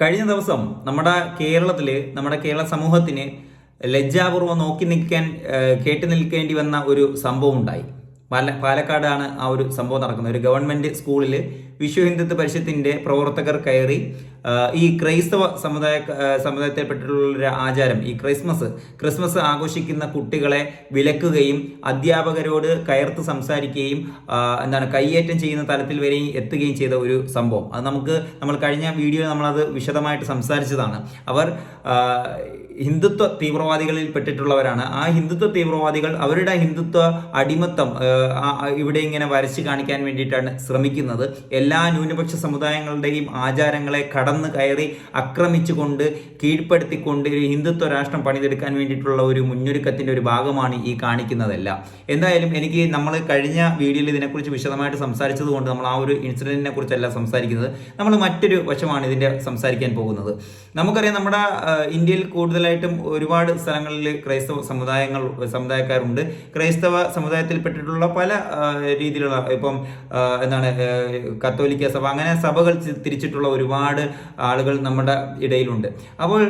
കഴിഞ്ഞ ദിവസം നമ്മുടെ കേരളത്തിൽ നമ്മുടെ കേരള സമൂഹത്തിന് ലജ്ജാപൂർവം നോക്കി നിൽക്കാൻ കേട്ടു നിൽക്കേണ്ടി വന്ന ഒരു സംഭവം ഉണ്ടായി. പാല പാലക്കാടാണ് ആ ഒരു സംഭവം നടക്കുന്നത്. ഒരു ഗവൺമെന്റ് സ്കൂളിൽ വിശ്വ ഹിന്ദുത്വ പരിഷത്തിന്റെ പ്രവർത്തകർ കയറി ഈ ക്രൈസ്തവ സമുദായ സമുദായത്തിൽപ്പെട്ടിട്ടുള്ള ആചാരം ഈ ക്രിസ്മസ് ക്രിസ്മസ് ആഘോഷിക്കുന്ന കുട്ടികളെ വിലക്കുകയും അധ്യാപകരോട് കയർത്ത് സംസാരിക്കുകയും എന്താണ് കയ്യേറ്റം ചെയ്യുന്ന തലത്തിൽ വരെയും എത്തുകയും ചെയ്ത ഒരു സംഭവം. അത് നമുക്ക് നമ്മൾ കഴിഞ്ഞ വീഡിയോ നമ്മളത് വിശദമായിട്ട് സംസാരിച്ചതാണ്. അവർ ഹിന്ദുത്വ തീവ്രവാദികളിൽ പെട്ടിട്ടുള്ളവരാണ്. ആ ഹിന്ദുത്വ തീവ്രവാദികൾ അവരുടെ ഹിന്ദുത്വ അടിമത്തം ഇവിടെ ഇങ്ങനെ വരച്ച് കാണിക്കാൻ വേണ്ടിയിട്ടാണ് ശ്രമിക്കുന്നത്. എല്ലാ ന്യൂനപക്ഷ സമുദായങ്ങളുടെയും ആചാരങ്ങളെ കടന്നു കയറി ആക്രമിച്ചുകൊണ്ട് കീഴ്പ്പെടുത്തിക്കൊണ്ട് ഒരു ഹിന്ദുത്വ രാഷ്ട്രം പണിതെടുക്കാൻ വേണ്ടിയിട്ടുള്ള ഒരു മുന്നൊരുക്കത്തിന്റെ ഒരു ഭാഗമാണ് ഈ കാണിക്കുന്നതെല്ലാം. എന്തായാലും എനിക്ക് നമ്മൾ കഴിഞ്ഞ വീഡിയോയിൽ ഇതിനെക്കുറിച്ച് വിശദമായിട്ട് സംസാരിച്ചത് കൊണ്ട് നമ്മൾ ആ ഒരു ഇൻസിഡന്റിനെ കുറിച്ചല്ല സംസാരിക്കുന്നത്. നമ്മൾ മറ്റൊരു വശമാണ് ഇതിന്റെ സംസാരിക്കാൻ പോകുന്നത്. നമുക്കറിയാം നമ്മുടെ ഇന്ത്യയിൽ കൂടുതലായിട്ടും ഒരുപാട് സ്ഥലങ്ങളിൽ ക്രൈസ്തവ സമുദായങ്ങൾ സമുദായക്കാരുണ്ട്. ക്രൈസ്തവ സമുദായത്തിൽപ്പെട്ടിട്ടുള്ള പല രീതിയിലുള്ള ഇപ്പം എന്താണ് കത്തോലിക്ക സഭ അങ്ങനെ സഭകൾ തിരിച്ചിട്ടുള്ള ഒരുപാട് ആളുകൾ നമ്മുടെ ഇടയിലുണ്ട്. അപ്പോൾ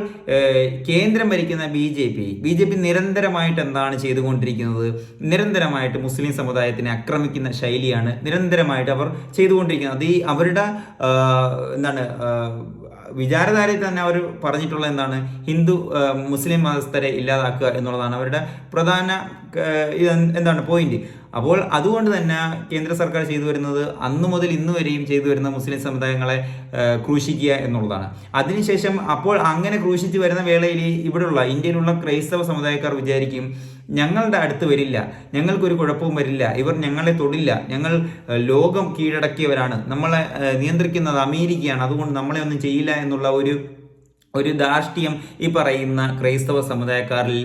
കേന്ദ്രം ഭരിക്കുന്ന B J P B J P നിരന്തരമായിട്ട് എന്താണ് ചെയ്തുകൊണ്ടിരിക്കുന്നത്? നിരന്തരമായിട്ട് മുസ്ലിം സമുദായത്തിനെ ആക്രമിക്കുന്ന ശൈലിയാണ് നിരന്തരമായിട്ട് അവർ ചെയ്തുകൊണ്ടിരിക്കുന്നത്. അത് ഈ അവരുടെ എന്താണ് വിചാരധാരയിൽ തന്നെ അവർ പറഞ്ഞിട്ടുള്ള എന്താണ്? ഹിന്ദു മുസ്ലിം മതസ്ഥരെ ഇല്ലാതാക്കുക എന്നുള്ളതാണ് അവരുടെ പ്രധാന എന്താണ് പോയിന്റ് അപ്പോൾ അതുകൊണ്ട് തന്നെ കേന്ദ്ര സർക്കാർ ചെയ്തു വരുന്നത് അന്ന് മുതൽ ഇന്ന് വരെയും ചെയ്തു വരുന്ന മുസ്ലിം സമുദായങ്ങളെ ക്രൂശിക്കുക എന്നുള്ളതാണ്. അതിനുശേഷം അപ്പോൾ അങ്ങനെ ക്രൂശിച്ച് വരുന്ന വേളയിൽ ഇവിടെയുള്ള ഇന്ത്യയിലുള്ള ക്രൈസ്തവ സമുദായക്കാർ വിചാരിക്കും ഞങ്ങളുടെ അടുത്ത് വരില്ല. ഞങ്ങൾക്കൊരു കുഴപ്പവും വരില്ല. ഇവർ ഞങ്ങളെ തൊടില്ല. ഞങ്ങൾ ലോകം കീഴടക്കിയവരാണ്. നമ്മളെ നിയന്ത്രിക്കുന്നത് അമേരിക്കയാണ്. അതുകൊണ്ട് നമ്മളെ ഒന്നും ചെയ്യില്ല എന്നുള്ള ഒരു ഒരു ധാർഷ്ട്യം ഈ പറയുന്ന ക്രൈസ്തവ സമുദായക്കാരിൽ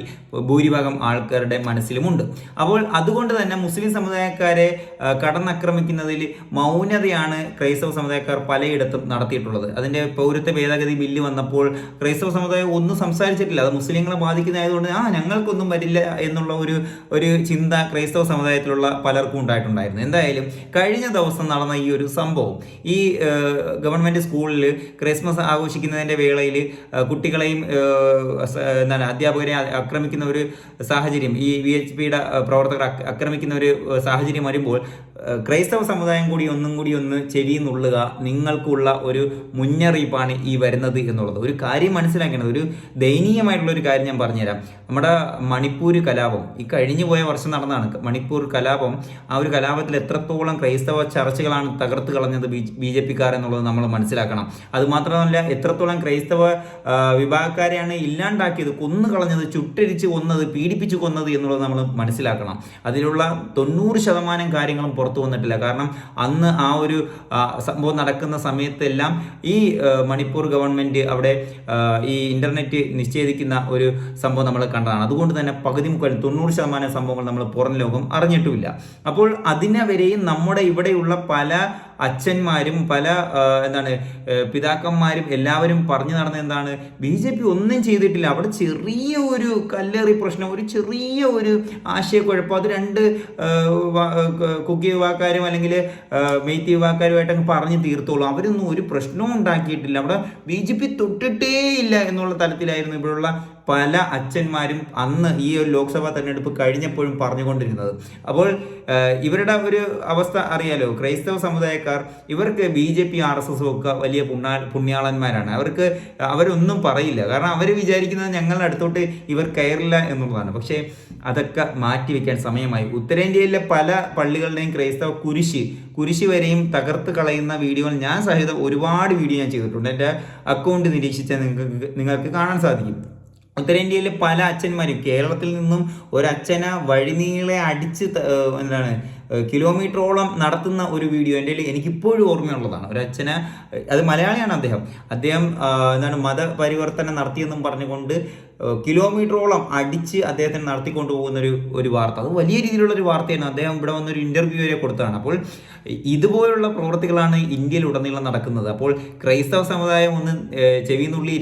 ഭൂരിഭാഗം ആൾക്കാരുടെ മനസ്സിലുമുണ്ട്. അപ്പോൾ അതുകൊണ്ട് തന്നെ മുസ്ലിം സമുദായക്കാരെ കടന്നാക്രമിക്കുന്നതിൽ മൗനതയാണ് ക്രൈസ്തവ സമുദായക്കാർ പലയിടത്തും നടത്തിയിട്ടുള്ളത്. അതിന്റെ പൗരത്വ ഭേദഗതി ബില്ല് വന്നപ്പോൾ ക്രൈസ്തവ സമുദായം ഒന്നും സംസാരിച്ചിട്ടില്ല. അത് മുസ്ലിങ്ങളെ ബാധിക്കുന്നതായതുകൊണ്ട് ആ ഞങ്ങൾക്കൊന്നും വരില്ല എന്നുള്ള ഒരു ഒരു ചിന്ത ക്രൈസ്തവ സമുദായത്തിലുള്ള പലർക്കും ഉണ്ടായിട്ടുണ്ടായിരുന്നു. എന്തായാലും കഴിഞ്ഞ ദിവസം നടന്ന ഈ ഒരു സംഭവം ഈ ഗവൺമെന്റ് സ്കൂളിൽ ക്രിസ്മസ് ആഘോഷിക്കുന്നതിന്റെ വേളയിൽ കുട്ടികളെയും എന്താണ് അധ്യാപകരെ ആക്രമിക്കുന്ന ഒരു സാഹചര്യം ഈ വി എച്ച് പിയുടെ പ്രവർത്തകർ ആക്ര- ആക്രമിക്കുന്ന ഒരു സാഹചര്യം വരുമ്പോൾ ക്രൈസ്തവ സമുദായം കൂടി ഒന്നും കൂടി ഒന്ന് ചെവിന്നുള്ളുക നിങ്ങൾക്കുള്ള ഒരു മുന്നറിയിപ്പാണ് ഈ വരുന്നത് എന്നുള്ളത്. ഒരു കാര്യം മനസ്സിലാക്കേണ്ടത് ഒരു ദയനീയമായിട്ടുള്ള ഒരു കാര്യം ഞാൻ പറഞ്ഞുതരാം. നമ്മുടെ മണിപ്പൂർ കലാപം ഈ കഴിഞ്ഞു പോയ വർഷം നടന്നതാണ്. മണിപ്പൂർ കലാപം ആ ഒരു കലാപത്തിൽ എത്രത്തോളം ക്രൈസ്തവ ചർച്ചകളാണ് തകർത്ത് കളഞ്ഞത് ബി ബി ജെ പിക്കാർ എന്നുള്ളത് നമ്മൾ മനസ്സിലാക്കണം. അതുമാത്രമല്ല എത്രത്തോളം ക്രൈസ്തവ വിഭാഗക്കാരെയാണ് ഇല്ലാണ്ടാക്കിയത്. കൊന്നു കളഞ്ഞത് ചുട്ടരിച്ച് കൊന്നത് പീഡിപ്പിച്ച് കൊന്നത് എന്നുള്ളത് നമ്മൾ മനസ്സിലാക്കണം. അതിലുള്ള തൊണ്ണൂറ് ശതമാനം കാര്യങ്ങളും പുറത്തു വന്നിട്ടില്ല. കാരണം അന്ന് ആ ഒരു സംഭവം നടക്കുന്ന സമയത്തെല്ലാം ഈ മണിപ്പൂർ ഗവൺമെന്റ് അവിടെ ഈ ഇന്റർനെറ്റ് നിഷേധിക്കുന്ന ഒരു സംഭവം നമ്മൾ കണ്ടതാണ്. അതുകൊണ്ട് തന്നെ പകുതി മുക്കാൽ തൊണ്ണൂറ് ശതമാനം സംഭവങ്ങൾ നമ്മൾ പുറം ലോകം അറിഞ്ഞിട്ടുമില്ല. അപ്പോൾ അതിനെ വരെയും നമ്മുടെ ഇവിടെയുള്ള പല അച്ഛന്മാരും പല എന്താണ് പിതാക്കന്മാരും എല്ലാവരും പറഞ്ഞു നടന്ന എന്താണ്? ബി ജെ പി ഒന്നും ചെയ്തിട്ടില്ല. അവിടെ ചെറിയ ഒരു കല്ലേറി പ്രശ്നം ഒരു ചെറിയ ഒരു ആശയക്കുഴപ്പം. അത് രണ്ട് കുക്കി യുവാക്കാരും അല്ലെങ്കിൽ മെയ്ത്തി യുവാക്കാരുമായിട്ട് അങ്ങ് പറഞ്ഞു തീർത്തോളൂ. അവരൊന്നും ഒരു പ്രശ്നവും ഉണ്ടാക്കിയിട്ടില്ല. അവിടെ ബി ജെ പി തൊട്ടിട്ടേ ഇല്ല എന്നുള്ള തലത്തിലായിരുന്നു ഇവിടെയുള്ള പല അച്ഛന്മാരും അന്ന് ഈ ഒരു ലോക്സഭാ തെരഞ്ഞെടുപ്പ് കഴിഞ്ഞപ്പോഴും പറഞ്ഞുകൊണ്ടിരുന്നത്. അപ്പോൾ ഇവരുടെ ഒരു അവസ്ഥ അറിയാലോ? ക്രൈസ്തവ സമുദായക്കാർ ഇവർക്ക് B J P R S S ഒക്കെ വലിയ പുണ്യാ പുണ്യാളന്മാരാണ്. അവർക്ക് അവരൊന്നും പറയില്ല. കാരണം അവർ വിചാരിക്കുന്നത് ഞങ്ങളുടെ അടുത്തോട്ട് ഇവർ കയറില്ല എന്നുള്ളതാണ്. പക്ഷേ അതൊക്കെ മാറ്റിവെക്കാൻ സമയമായി. ഉത്തരേന്ത്യയിലെ പല പള്ളികളുടെയും ക്രൈസ്തവ കുരിശ് കുരിശ് വരെയും തകർത്ത് കളയുന്ന വീഡിയോകൾ ഞാൻ സഹിതം ഒരുപാട് വീഡിയോ ഞാൻ ചെയ്തിട്ടുണ്ട്. എന്റെ അക്കൗണ്ട് നിരീക്ഷിച്ചാൽ നിങ്ങൾക്ക് നിങ്ങൾക്ക് കാണാൻ സാധിക്കും. ഉത്തരേന്ത്യയിലെ പല അച്ഛന്മാരും കേരളത്തിൽ നിന്നും ഒരച്ഛനെ വഴിനീളെ അടിച്ച് എന്താണ് കിലോമീറ്ററോളം നടത്തുന്ന ഒരു വീഡിയോ എന്റെ എനിക്കിപ്പോഴും ഓർമ്മയുള്ളതാണ്. ഒരു അച്ഛന് അത് മലയാളിയാണ് അദ്ദേഹം. അദ്ദേഹം എന്താണ് മതപരിവർത്തനം നടത്തിയെന്നും പറഞ്ഞുകൊണ്ട് കിലോമീറ്ററോളം അടിച്ച് അദ്ദേഹത്തിന് നടത്തിക്കൊണ്ട് പോകുന്ന ഒരു ഒരു വാർത്ത. അത് വലിയ രീതിയിലുള്ള ഒരു വാർത്തയാണ്. അദ്ദേഹം ഇവിടെ വന്നൊരു ഇന്റർവ്യൂ വരെ കൊടുത്തതാണ്. അപ്പോൾ ഇതുപോലുള്ള പ്രവൃത്തികളാണ് ഇന്ത്യയിൽ ഉടനീളം നടക്കുന്നത്. അപ്പോൾ ക്രൈസ്തവ സമുദായം ഒന്ന് ചെവിന്നുള്ളി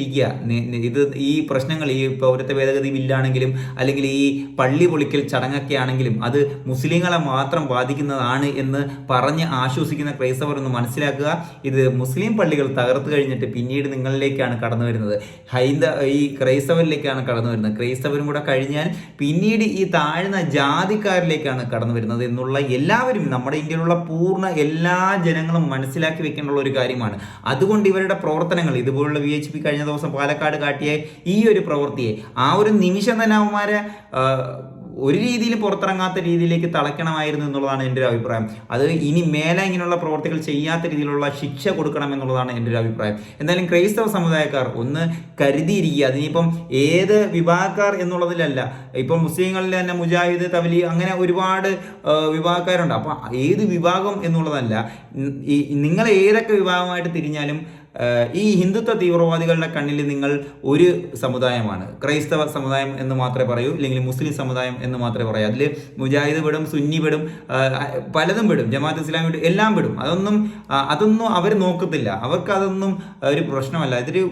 ഇത് ഈ പ്രശ്നങ്ങൾ ഈ പൗരത്വ ഭേദഗതി ബില്ലാണെങ്കിലും അല്ലെങ്കിൽ ഈ പള്ളി പൊളിക്കൽ ചടങ്ങൊക്കെ ആണെങ്കിലും അത് മുസ്ലിങ്ങളെ മാത്രം ബാധിക്കുന്നതാണ് എന്ന് പറഞ്ഞ് ആശ്വസിക്കുന്ന ക്രൈസ്തവർ ഒന്ന് മനസ്സിലാക്കുക. ഇത് മുസ്ലിം പള്ളികൾ തകർത്ത് കഴിഞ്ഞിട്ട് പിന്നീട് നിങ്ങളിലേക്കാണ് കടന്നു വരുന്നത്. ഹൈന്ദ ഈ ക്രൈസ്തവരിലേക്കാണ് കടന്നു വരുന്നത്. ക്രൈസ്തവരും കൂടെ കഴിഞ്ഞാൽ പിന്നീട് ഈ താഴ്ന്ന ജാതിക്കാരിലേക്കാണ് കടന്നു വരുന്നത് എന്നുള്ള എല്ലാവരും നമ്മുടെ ഇന്ത്യയിലുള്ള പൂർണ എല്ലാ ജനങ്ങളും മനസ്സിലാക്കി വെക്കേണ്ടുള്ള ഒരു കാര്യമാണ്. അതുകൊണ്ട് ഇവരുടെ പ്രവർത്തനങ്ങൾ ഇതുപോലുള്ള വി എച്ച് പി കഴിഞ്ഞ ദിവസം പാലക്കാട് കാട്ടിയ ഈ ഒരു പ്രവൃത്തിയെ ആ ഒരു നിമിഷം തന്നെ അവന്മാരെ ഒരു രീതിയിൽ പുറത്തിറങ്ങാത്ത രീതിയിലേക്ക് തളയ്ക്കണമായിരുന്നു എന്നുള്ളതാണ് എന്റെ ഒരു അഭിപ്രായം. അത് ഇനി മേലെ ഇങ്ങനെയുള്ള പ്രവർത്തികൾ ചെയ്യാത്ത രീതിയിലുള്ള ശിക്ഷ കൊടുക്കണം എന്നുള്ളതാണ് എന്റെ ഒരു അഭിപ്രായം. എന്തായാലും ക്രൈസ്തവ സമുദായക്കാർ ഒന്ന് കരുതിയിരിക്കുക. അതിനിപ്പം ഏത് വിഭാഗക്കാർ എന്നുള്ളതിലല്ല. ഇപ്പം മുസ്ലിങ്ങളിൽ തന്നെ മുജാഹിദ് തവലി അങ്ങനെ ഒരുപാട് വിഭാഗക്കാരുണ്ട്. അപ്പം ഏത് വിഭാഗം എന്നുള്ളതല്ല നിങ്ങൾ ഏതൊക്കെ വിഭാഗമായിട്ട് തിരിഞ്ഞാലും ഈ ഹിന്ദുത്വ തീവ്രവാദികളുടെ കണ്ണിൽ നിങ്ങൾ ഒരു സമുദായമാണ്. ക്രൈസ്തവ സമുദായം എന്ന് മാത്രമേ പറയൂ അല്ലെങ്കിൽ മുസ്ലിം സമുദായം എന്ന് മാത്രമേ പറയൂ. അതിൽ മുജാഹിദ് വിടും സുന്നി വിടും പലതും പെടും ജമാഅത്ത് ഇസ്ലാമി പെടും എല്ലാം വിടും അതൊന്നും അതൊന്നും അവർ നോക്കത്തില്ല. അവർക്ക് അതൊന്നും ഒരു പ്രശ്നമല്ല. ഇതൊരു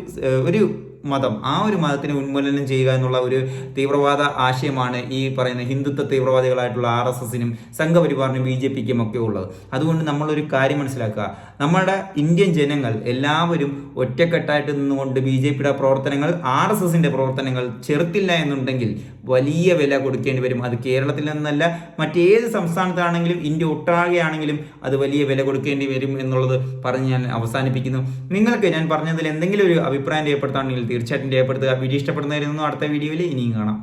ഒരു മതം. ആ ഒരു മതത്തിനെ ഉന്മൂലനം ചെയ്യുക എന്നുള്ള ഒരു തീവ്രവാദ ആശയമാണ് ഈ പറയുന്ന ഹിന്ദുത്വ തീവ്രവാദികളായിട്ടുള്ള ആർ എസ് എസിനും സംഘപരിവാറിനും ബി ജെ പിക്കും ഒക്കെ ഉള്ളത്. അതുകൊണ്ട് നമ്മളൊരു കാര്യം മനസ്സിലാക്കുക. നമ്മുടെ ഇന്ത്യൻ ജനങ്ങൾ എല്ലാവരും ഒറ്റക്കെട്ടായിട്ട് നിന്നുകൊണ്ട് ബി ജെ പിയുടെ പ്രവർത്തനങ്ങൾ ആർ എസ് എസിന്റെ പ്രവർത്തനങ്ങൾ ചെറുത്തില്ല എന്നുണ്ടെങ്കിൽ വലിയ വില കൊടുക്കേണ്ടി വരും. അത് കേരളത്തിൽ നിന്നല്ല മറ്റേത് സംസ്ഥാനത്താണെങ്കിലും ഇന്ത്യ ഒട്ടാകെയാണെങ്കിലും അത് വലിയ വില കൊടുക്കേണ്ടി വരും എന്നുള്ളത് പറഞ്ഞ് ഞാൻ അവസാനിപ്പിക്കുന്നു. നിങ്ങൾക്ക് ഞാൻ പറഞ്ഞതിൽ എന്തെങ്കിലും ഒരു അഭിപ്രായം രേഖപ്പെടുത്താണെങ്കിൽ തീർച്ചയായിട്ടും രേഖപ്പെടുത്തുക. വീഡിയോ ഇഷ്ടപ്പെടുന്നവരൊന്നും അടുത്ത വീഡിയോയിൽ ഇനിയും കാണാം.